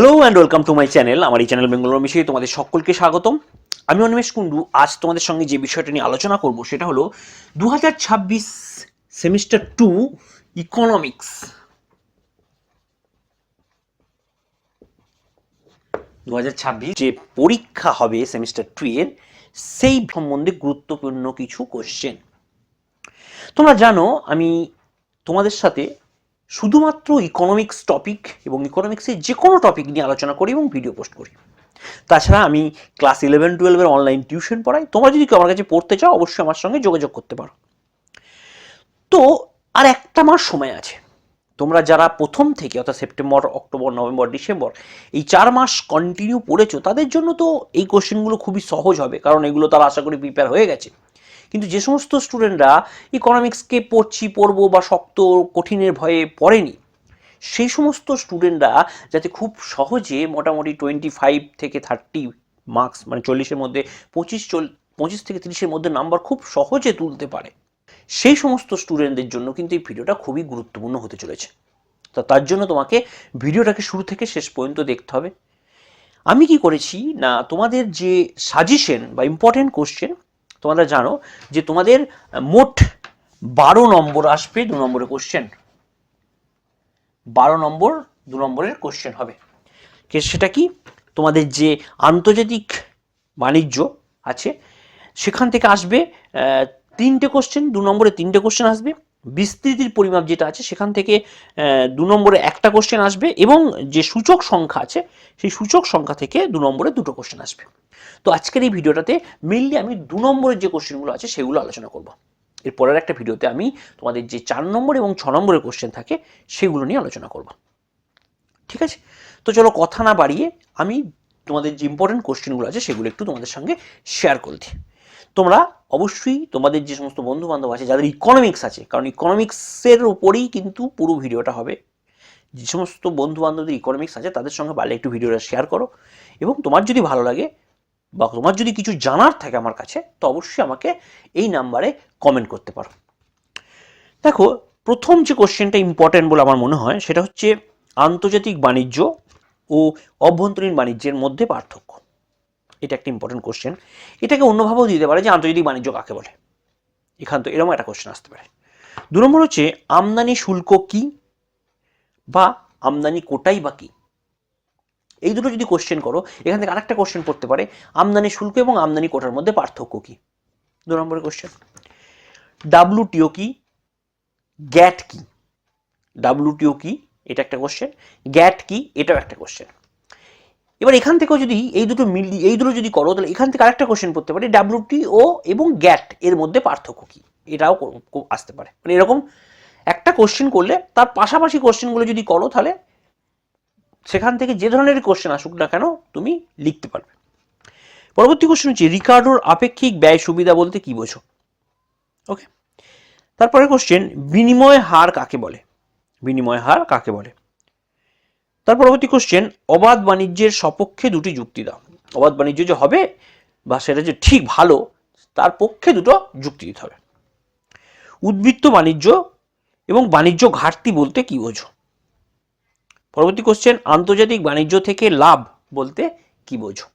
Hello and welcome to my channel আমার এই channel Bangalore মিশিয়ে তোমাদের সকলকে স্বাগতম। আমি অনিমেষ কুণ্ডু। আজ তোমাদের সঙ্গে যে বিষয়টা নিয়ে আলোচনা করব সেটা হলো দুহাজার ছাব্বিশ সেমিস্টার টু ইকোনমিক্স দুহাজার ছাব্বিশ যে পরীক্ষা হবে সেমিস্টার টু এর, সেই সম্বন্ধে গুরুত্বপূর্ণ কিছু কোশ্চেন তোমরা জানো, আমি তোমাদের সাথে শুধুমাত্র ইকোনমিক্স টপিক এবং ইকোনমিক্সের যে কোনো টপিক নিয়ে আলোচনা করি এবং ভিডিও পোস্ট করি। তাছাড়া আমি ক্লাস ইলেভেন টুয়েলভের অনলাইন টিউশন পড়াই। তোমরা যদি কেউ আমার কাছে পড়তে চাও, অবশ্যই আমার সঙ্গে যোগাযোগ করতে পারো। তো, আর একটা মাস সময় আছে। তোমরা যারা প্রথম থেকে, অর্থাৎ সেপ্টেম্বর, অক্টোবর, নভেম্বর, ডিসেম্বর, এই চার মাস কন্টিনিউ পড়েছো, তাদের জন্য তো এই কোশ্চেনগুলো খুবই সহজ হবে। কারণ এগুলো তারা আশা করি প্রিপেয়ার হয়ে গেছে। কিন্তু যে সমস্ত স্টুডেন্টরা ইকোনমিক্সকে পড়ছি, পড়ব বা শক্ত, কঠিনের ভয়ে পড়েনি, সেই সমস্ত স্টুডেন্টরা যাতে খুব সহজে মোটামুটি টোয়েন্টি ফাইভ থেকে থার্টি মার্কস মানে চল্লিশের মধ্যে পঁচিশ চল, পঁচিশ থেকে তিরিশের মধ্যে নাম্বার খুব সহজে তুলতে পারে, সেই সমস্ত স্টুডেন্টদের জন্য কিন্তু এই ভিডিওটা খুবই গুরুত্বপূর্ণ হতে চলেছে। তো তার জন্য তোমাকে ভিডিওটাকে শুরু থেকে শেষ পর্যন্ত দেখতে হবে। আমি কি করেছি না, তোমাদের যে সাজেশন বা ইম্পর্টেন্ট কোশ্চেন তোমরা জানো যে তোমাদের মোট বারো নম্বর আসবে দু নম্বরের কোশ্চেন বারো নম্বর, দু নম্বরের কোশ্চেন হবে। সেটা কি? তোমাদের যে আন্তর্জাতিক বাণিজ্য আছে, সেখান থেকে আসবে তিনটে কোশ্চেন দু নম্বরে তিনটে কোশ্চেন আসবে। বিস্তৃতির পরিমাপ যেটা আছে, সেখান থেকে দু নম্বরে একটা কোশ্চেন আসবে এবং যে সূচক সংখ্যা আছে সেই সূচক সংখ্যা থেকে দু নম্বরে দুটো কোশ্চেন আসবে। তো আজকের এই ভিডিওটাতে মেনলি আমি দু নম্বরের যে কোশ্চেনগুলো আছে সেগুলো আলোচনা করব। এর পরের একটা ভিডিওতে আমি তোমাদের যে চার নম্বর এবং ছ নম্বরের কোশ্চেন থাকে সেগুলো নিয়ে আলোচনা করব। ঠিক আছে? তো চলো কথা না বাড়িয়ে আমি তোমাদের যে ইম্পর্টেন্ট কোশ্চেনগুলো আছে সেগুলো একটু তোমাদের সঙ্গে শেয়ার করে দিই। তোমরা অবশ্যই তোমাদের যে সমস্ত বন্ধু বান্ধব আছে, যাদের ইকোনমিক্স আছে, কারণ ইকোনমিক্সের উপরেই কিন্তু পুরো ভিডিওটা হবে যে সমস্ত বন্ধু বান্ধবদের ইকোনমিক্স আছে, তাদের সঙ্গে পারলে একটু ভিডিওটা শেয়ার করো। এবং তোমার যদি ভালো লাগে বা তোমার যদি কিছু জানার থাকে আমার কাছে, তো অবশ্যই আমাকে এই নাম্বারে কমেন্ট করতে পারো। দেখো, প্রথম যে কোশ্চেনটা ইম্পর্টেন্ট বলে আমার মনে হয়, সেটা হচ্ছে আন্তর্জাতিক বাণিজ্য ও অভ্যন্তরীণ বাণিজ্যের মধ্যে পার্থক্য। এটা একটা ইম্পর্টেন্ট কোশ্চেন এটাকে অন্যভাবেও দিতে পারে যে আন্তর্জাতিক বাণিজ্য কাকে বলে। এখান তো এরকম একটা কোশ্চেন আসতে পারে। দু নম্বর হচ্ছে, আমদানি শুল্ক কি? বা আমদানি কোটাই বা কি? এই দুটো যদি কোশ্চেন করো, এখান থেকে আরেকটা কোশ্চেন পড়তে পারে, আমদানি শুল্ক এবং আমদানি কোটার মধ্যে পার্থক্য কি? দু নম্বরের কোশ্চেন ডাব্লুটিও কি? গ্যাট কি? ডাব্লুটিও কি? এটা একটা কোশ্চেন গ্যাট কি? এটাও একটা কোশ্চেন এবার এখান থেকেও যদি এই দুটো মিল, এই দুটো যদি করো, তাহলে এখান থেকে আরেকটা কোশ্চেন পড়তে পারে ডাব্লুটিও এবং গ্যাট এর মধ্যে পার্থক্য কি? এটাও আসতে পারে। মানে এরকম একটা কোশ্চেন করলে, তার পাশাপাশি কোশ্চেনগুলো যদি করো তাহলে সেখান থেকে যে ধরনের কোশ্চেন আসুক না কেন, তুমি লিখতে পারবে। পরবর্তী কোশ্চেন হচ্ছে, রিকার্ডোর আপেক্ষিক ব্যয় সুবিধা বলতে কি বোঝো? ওকে তারপরে কোশ্চেন বিনিময় হার কাকে বলে? বিনিময় হার কাকে বলে? তার পরবর্তী কোশ্চেন অবাধ বাণিজ্যের সপক্ষে দুটি যুক্তি দাও। অবাধ বাণিজ্য যে হবে বা সেটা যে ঠিক ভালো, তার পক্ষে দুটো যুক্তি দিতে হবে। উদ্বৃত্ত বাণিজ্য এবং বাণিজ্য ঘাটতি বলতে কি বোঝো? পরবর্তী কোশ্চেন আন্তর্জাতিক বাণিজ্য থেকে লাভ বলতে কি বোঝো?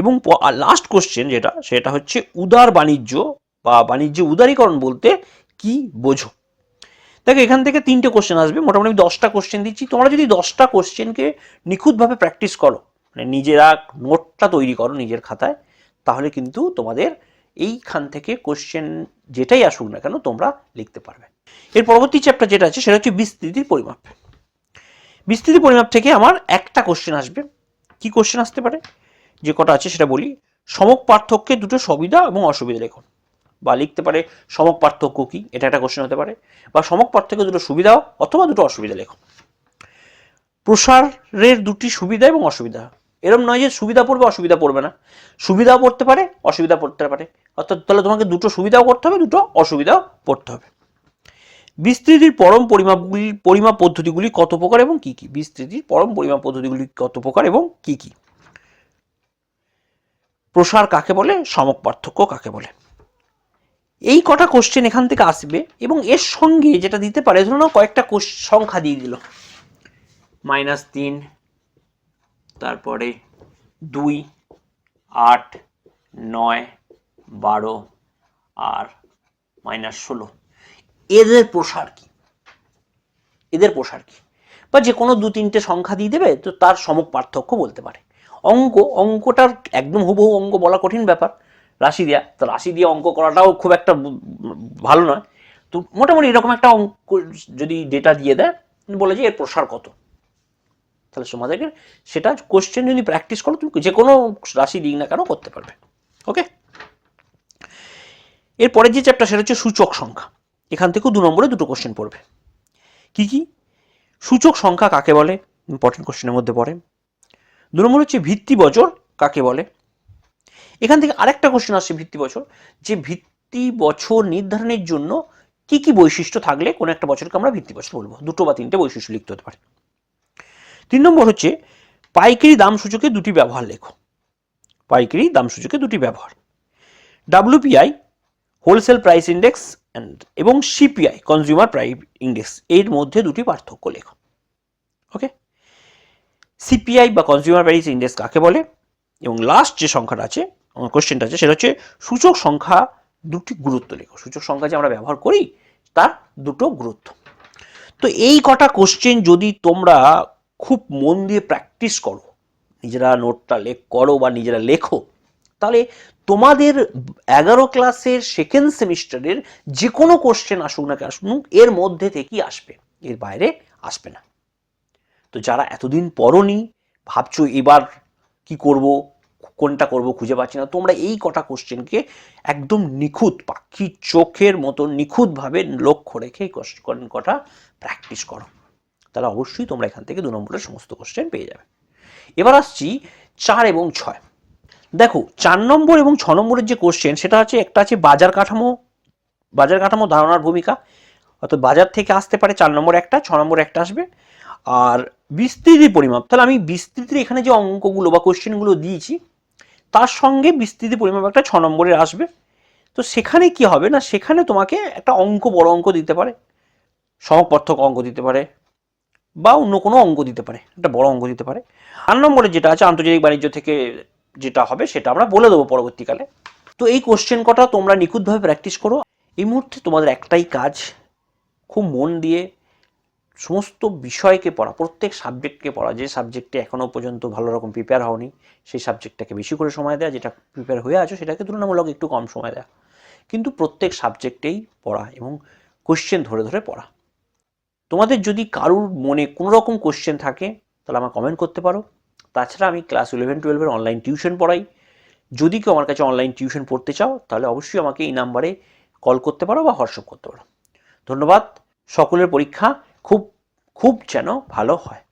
এবং লাস্ট কোশ্চেন যেটা, সেটা হচ্ছে উদার বাণিজ্য বা বাণিজ্য উদারীকরণ বলতে কি বোঝো? দেখো, এখান থেকে তিনটে কোশ্চেন আসবে, মোটামুটি আমি দশটা কোশ্চেন দিচ্ছি। তোমরা যদি দশটা কোশ্চেনকে নিখুঁতভাবে প্র্যাকটিস করো মানে নিজেরা নোটটা তৈরি করো নিজের খাতায়, তাহলে কিন্তু তোমাদের এইখান থেকে কোশ্চেন যেটাই আসুক না কেন তোমরা লিখতে পারবে। এর পরবর্তী চ্যাপ্টার যেটা আছে সেটা হচ্ছে বিস্তৃতির পরিমাপ। বিস্তৃতি পরিমাপ থেকে আমার একটা কোশ্চেন আসবে। কি কোশ্চেন আসতে পারে? যে কটা আছে সেটা বলি। সমক পার্থক্যে দুটো সুবিধা এবং অসুবিধা লেখো বা লিখতে পারে সমক পার্থক্য কি? এটা একটা কোশ্চেন হতে পারে। বা সমক পার্থক্য দুটো সুবিধা অথবা দুটো অসুবিধা লেখো প্রসারের দুটি সুবিধা এবং অসুবিধা। এরম নয় যে সুবিধা পড়বে, অসুবিধা পড়বে না। সুবিধাও পড়তে পারে অসুবিধা পড়তে পারে। অর্থাৎ তাহলে তোমাকে দুটো সুবিধাও করতে হবে, দুটো অসুবিধাও পড়তে হবে। বিস্তৃতির পরম পরিমাপগুলি, পরিমাপ পদ্ধতিগুলি কত প্রকার এবং কি কি? বিস্তৃতির পরম পরিমাপ পদ্ধতিগুলি কত প্রকার এবং কি কি? প্রসার কাকে বলে? সমক পার্থক্য কাকে বলে? এই কটা কোশ্চেন এখান থেকে আসবে এবং এর সঙ্গে যেটা দিতে পারে ধরুন কয়েকটা কোশ- সংখ্যা দিয়ে দিল। মাইনাস তিন তারপরে দুই, আট, নয়, বারো আর মাইনাস ষোলো। এদের প্রসার কি? এদের প্রসার কি? বা যে কোনো দু তিনটে সংখ্যা দিয়ে দেবে, তো তার সমক পার্থক্য বলতে পারে। অঙ্ক, অঙ্কটার একদম হুবহু অঙ্ক বলা কঠিন ব্যাপার। রাশি দেওয়া তো রাশি দিয়ে অঙ্ক করাটাও খুব একটা ভালো নয়। তো মোটামুটি এরকম একটা অঙ্ক যদি ডেটা দিয়ে দেয়, বলে যে এর প্রসার কত? তাহলে তোমাদেরকে সেটা কোশ্চেন যদি প্র্যাকটিস করো, তুমি যে কোনো রাশি দিক না কেন করতে পারবে। ওকে এরপরে যে চ্যাপ্টার সেটা হচ্ছে সূচক সংখ্যা। এখান থেকেও দু নম্বরে দুটো কোশ্চেন পড়বে। কি কি? সূচক সংখ্যা কাকে বলে? ইম্পর্টেন্ট কোশ্চেনের মধ্যে পড়ে। দু নম্বর হচ্ছে ভিত্তি বছর কাকে বলে? এখান থেকে আরেকটা কোশ্চেন আসছে ভিত্তি বছর। যে ভিত্তি বছর নির্ধারণের জন্য কি কি বৈশিষ্ট্য থাকলে কোনো একটা বছরকে আমরা ভিত্তি বছর বলব? দুটো বা তিনটে বৈশিষ্ট্য লিখতে হতে পারে। তিন নম্বর হচ্ছে, পাইকারি দাম সূচকে দুটি ব্যবহার লেখো। পাইকারি দাম সূচকে দুটি ব্যবহার। WPI wholesale price index and এবং সিপিআই কনজিউমার প্রাইস ইন্ডেক্স এর মধ্যে দুটি পার্থক্য লেখো। ওকে সিপিআই বা কনজিউমার প্রাইস ইন্ডেক্স কাকে বলে? এবং লাস্ট যে সংখ্যাটা আছে, আমার কোশ্চেনটা আছে, সেটা হচ্ছে সূচক সংখ্যা দুটি গুরুত্ব লেখো। সূচক সংখ্যা যে আমরা ব্যবহার করি, তার দুটো গুরুত্ব। তো এই কটা কোশ্চেন যদি তোমরা খুব মন দিয়ে প্র্যাকটিস করো। নিজেরা নোটটা লেখ, করো বা নিজেরা লেখো। তাহলে তোমাদের এগারো ক্লাসের সেকেন্ড সেমিস্টারের যে কোনো কোশ্চেন আসুক না আসুক, এর মধ্যে থেকেই আসবে। এর বাইরে আসবে না। তো যারা এতদিন পড়নি, ভাবছ এবার কি করব, কোনটা করব খুঁজে পাচ্ছি না, তোমরা এই কটা কোশ্চেনকে একদম নিখুঁত পাখি চোখের মতো নিখুঁতভাবে লক্ষ্য রেখে এই কটা প্র্যাকটিস করো। তাহলে অবশ্যই তোমরা এখান থেকে দু নম্বরের সমস্ত কোশ্চেন পেয়ে যাবে। এবার আসছি চার এবং ছয়। দেখো, চার নম্বর এবং ছ নম্বরের যে কোশ্চেন সেটা হচ্ছে, একটা আছে বাজার কাঠামো বাজার কাঠামো ধারণার ভূমিকা। অর্থাৎ বাজার থেকে আসতে পারে চার নম্বর একটা, ছ নম্বর একটা আসবে। আর বিস্তৃতি পরিমাপ, তাহলে আমি বিস্তৃতির এখানে যে অঙ্কগুলো বা কোশ্চেনগুলো দিয়েছি, তার সঙ্গে বিস্তৃতি পরিমাপ একটা ছ নম্বরের আসবে। তো সেখানে কি হবে না? সেখানে তোমাকে একটা অঙ্ক, বড় অঙ্ক দিতে পারে। সমপার্থক অঙ্ক দিতে পারে। বা অন্য কোনো অঙ্গ দিতে পারে, একটা বড় অঙ্ক দিতে পারে। আট নম্বরে যেটা আছে, আন্তর্জাতিক বাণিজ্য থেকে যেটা হবে সেটা আমরা বলে দেবো পরবর্তীকালে। তো এই কোশ্চেন কটা তোমরা নিখুঁতভাবে প্র্যাকটিস করো। এই মুহূর্তে তোমাদের একটাই কাজ, খুব মন দিয়ে সমস্ত বিষয়কে পড়া, প্রত্যেক সাবজেক্টকে পড়া। যে সাবজেক্টে এখনও পর্যন্ত ভালো রকম প্রিপেয়ার হওনি, সেই সাবজেক্টটাকে বেশি করে সময় দেওয়া যেটা প্রিপেয়ার হয়ে আছো, সেটাকে তুলনামূলক একটু কম সময় দেওয়া কিন্তু প্রত্যেক সাবজেক্টেই পড়া এবং কোশ্চেন ধরে ধরে পড়া। তোমাদের যদি কারুর মনে কোনো রকম কোশ্চেন থাকে, তাহলে আমার কমেন্ট করতে পারো। তাছাড়া আমি ক্লাস ইলেভেন টুয়েলভের অনলাইন টিউশন পড়াই। যদি কেউ আমার কাছে অনলাইন টিউশন পড়তে চাও, তাহলে অবশ্যই আমাকে এই নাম্বারে কল করতে পারো বা হোয়াটসঅ্যাপ করতে পারো। ধন্যবাদ। সকলের পরীক্ষা খুব খুব যেন ভালো হয়।